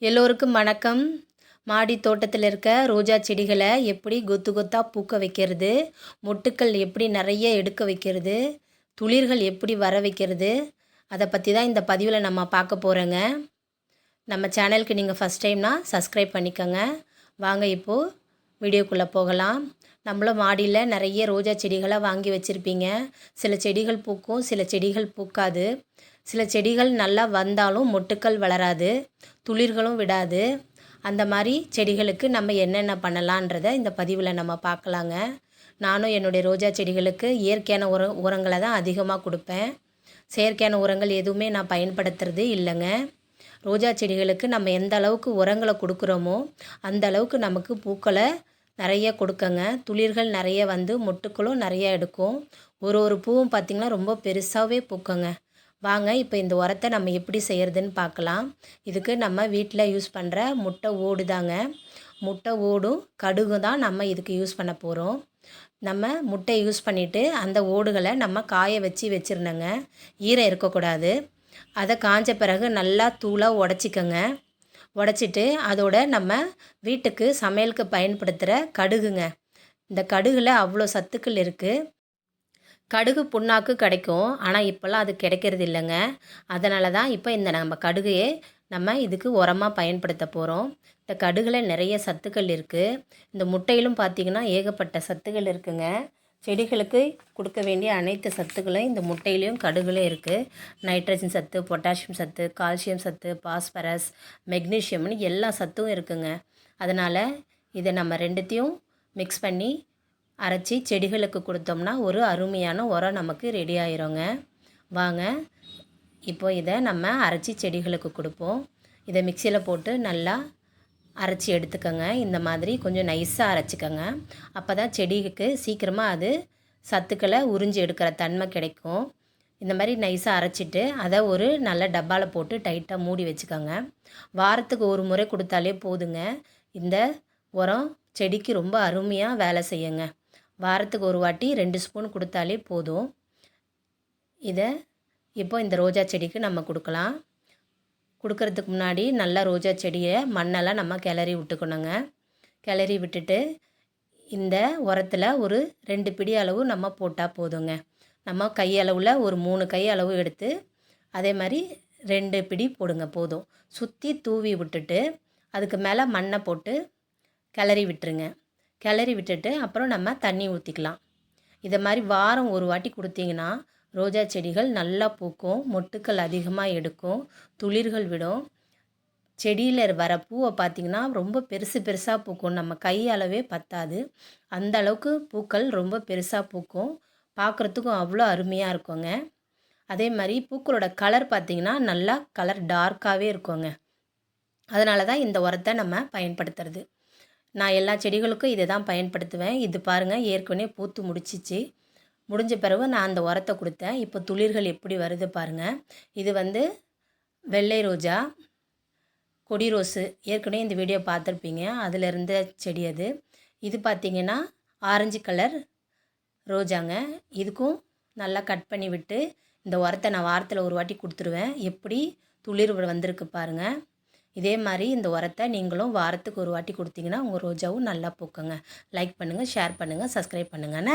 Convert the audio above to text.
எல்லோருக்கும் வணக்கம். மாடி தோட்டத்தில் இருக்க ரோஜா செடிகளை எப்படி கொத்து கொத்தாக பூக்க வைக்கிறது? மொட்டுக்கள் எப்படி நிறைய எடுக்க வைக்கிறது? துளிர்கள் எப்படி வர வைக்கிறது? அதை பற்றி தான் இந்த பதிவில் நம்ம பார்க்க போகிறோங்க நம்ம சேனலுக்கு நீங்கள் ஃபஸ்ட் டைம்னா சப்ஸ்கிரைப் பண்ணிக்கோங்க. வாங்க இப்போது வீடியோக்குள்ளே போகலாம். நம்மளும் மாடியில் நிறைய ரோஜா செடிகளை வாங்கி வச்சுருப்பீங்க. சில செடிகள் பூக்கும் சில செடிகள் பூக்காது. சில செடிகள் நல்லா வந்தாலும் மொட்டுக்கள் வளராது துளிர்களும் விடாது. அந்த மாதிரி செடிகளுக்கு நம்ம என்னென்ன பண்ணலான்றத இந்த பதிவில் நம்ம பார்க்கலாங்க. நானும் என்னுடைய ரோஜா செடிகளுக்கு இயற்கையான உர உரங்களை தான் அதிகமாக கொடுப்பேன். செயற்கையான உரங்கள் எதுவுமே நான் பயன்படுத்துறது இல்லைங்க. ரோஜா செடிகளுக்கு நம்ம எந்த அளவுக்கு உரங்களை கொடுக்குறோமோ அந்த அளவுக்கு நமக்கு பூக்களை நிறைய கொடுக்கங்க. துளிர்கள் நிறைய வந்து மொட்டுக்களும் நிறைய எடுக்கும். ஒரு ஒரு பூவும் பார்த்திங்கன்னா ரொம்ப பெருசாகவே பூக்குங்க. வாங்க இப்போ இந்த உரத்தை நம்ம எப்படி செய்கிறதுன்னு பார்க்கலாம் இதுக்கு நம்ம வீட்டில் யூஸ் பண்ணுற முட்டை ஓடு தாங்க. முட்டை ஓடும் கடுகு தான் நம்ம இதுக்கு யூஸ் பண்ண போகிறோம் நம்ம முட்டை யூஸ் பண்ணிவிட்டு அந்த ஓடுகளை நம்ம காய வச்சு வச்சுருந்தோங்க ஈரம் இருக்கக்கூடாது. அதை காஞ்ச பிறகு நல்லா தூளாக உடச்சிக்கோங்க. உடச்சிட்டு அதோட நம்ம வீட்டுக்கு சமையலுக்கு பயன்படுத்துகிற கடுகுங்க. இந்த கடுகில் அவ்வளோ சத்துக்கள் இருக்குது கடுகு புண்ணாக்கு கிடைக்கும். ஆனால் இப்போல்லாம் அது கிடைக்கிறது இல்லைங்க. அதனால தான் இப்போ இந்த நம்ம கடுகையே நம்ம இதுக்கு உரமாக பயன்படுத்த போகிறோம் இந்த கடுகில் நிறைய சத்துக்கள் இருக்குது இந்த முட்டையிலும் பார்த்திங்கன்னா ஏகப்பட்ட சத்துக்கள் இருக்குங்க. செடிகளுக்கு கொடுக்க வேண்டிய அனைத்து சத்துக்களும் இந்த முட்டையிலையும் கடுகுலையும் இருக்குது நைட்ரஜன் சத்து பொட்டாசியம் சத்து கால்சியம் சத்து பாஸ்பரஸ் மெக்னீஷியம்னு எல்லா சத்தும் இருக்குங்க. அதனால் இதை நம்ம ரெண்டுத்தையும் மிக்ஸ் பண்ணி அரைச்சி செடிகளுக்கு கொடுத்தோம்னா ஒரு அருமையான உரம் நமக்கு ரெடி ஆயிருங்க. வாங்க இப்போ இதை நம்ம அரைச்சி செடிகளுக்கு கொடுப்போம். இதை மிக்சியில் போட்டு நல்லா அரைச்சி எடுத்துக்கோங்க. இந்த மாதிரி கொஞ்சம் நைஸாக அரைச்சிக்கோங்க. அப்போ தான் செடிக்கு சீக்கிரமாக அது சத்துக்களை உறிஞ்சி எடுக்கிற தன்மை கிடைக்கும். இந்த மாதிரி நைஸாக அரைச்சிட்டு அதை ஒரு நல்ல டப்பாவில் போட்டு டைட்டாக மூடி வச்சுக்கோங்க. வாரத்துக்கு ஒரு முறை கொடுத்தாலே போதுங்க. இந்த உரம் செடிக்கு ரொம்ப அருமையாக வேலை செய்யுங்க. வாரத்துக்கு ஒரு வாட்டி ரெண்டு ஸ்பூன் கொடுத்தாலே போதும். இதை இப்போ இந்த ரோஜா செடிக்கு நம்ம கொடுக்கலாம். கொடுக்கறதுக்கு முன்னாடி நல்லா ரோஜா செடியை மண்ணெல்லாம் நம்ம கிளறி விட்டுக்கணுங்க. கிளறி விட்டுட்டு இந்த உரத்தில் ஒரு ரெண்டு பிடி அளவு நம்ம போட்டால் போதுங்க. நம்ம கையளவில் ஒரு மூணு கை அளவு எடுத்து அதே மாதிரி ரெண்டு பிடி போடுங்க போதும். சுற்றி தூவி விட்டுட்டு அதுக்கு மேலே மண்ணை போட்டு கிளறி விட்டுருங்க. கிளறி விட்டுட்டு அப்புறம் நம்ம தண்ணி ஊற்றிக்கலாம் இதை மாதிரி வாரம் ஒரு வாட்டி கொடுத்தீங்கன்னா ரோஜா செடிகள் நல்லா பூக்கும் மொட்டுக்கள் அதிகமாக எடுக்கும் துளிர்கள் விடும். செடியில் வர பூவை பார்த்திங்கன்னா ரொம்ப பெருசு பெருசாக பூக்கும். நம்ம கை அளவே பத்தாது. அந்த அளவுக்கு பூக்கள் ரொம்ப பெருசாக பூக்கும். பார்க்குறதுக்கும் அவ்வளோ அருமையாக இருக்குங்க. அதே மாதிரி பூக்களோட கலர் பார்த்திங்கன்னா நல்லா கலர் டார்க்காகவே இருக்குங்க. அதனால தான் இந்த உரத்தை நம்ம பயன்படுத்துறது. நான் எல்லா செடிகளுக்கும் இதை தான் பயன்படுத்துவேன். இது பாருங்கள் ஏற்கனவே பூத்து முடிச்சிச்சு. முடிஞ்ச பிறகு நான் அந்த உரத்தை கொடுத்தேன். இப்போ துளிர்கள் எப்படி வருது பாருங்கள் இது வந்து வெள்ளை ரோஜா கொடி ரோஸு. ஏற்கனவே இந்த வீடியோ பார்த்துருப்பீங்க. அதில் இருந்த செடி அது. இது பார்த்திங்கன்னா ஆரஞ்சு கலர் ரோஜாங்க. இதுக்கும் நல்லா கட் பண்ணி விட்டு இந்த உரத்தை நான் வாரத்தில் ஒரு வாட்டி கொடுத்துருவேன். எப்படி துளிர் வந்திருக்கு பாருங்கள் இதே மாதிரி இந்த உரத்தை நீங்களும் வாரத்துக்கு ஒரு வாட்டி கொடுத்தீங்கன்னா உங்கள் ரோஜாவும் நல்லா பூக்குங்க. லைக் பண்ணுங்கள் ஷேர் பண்ணுங்கள் சப்ஸ்கிரைப் பண்ணுங்கள்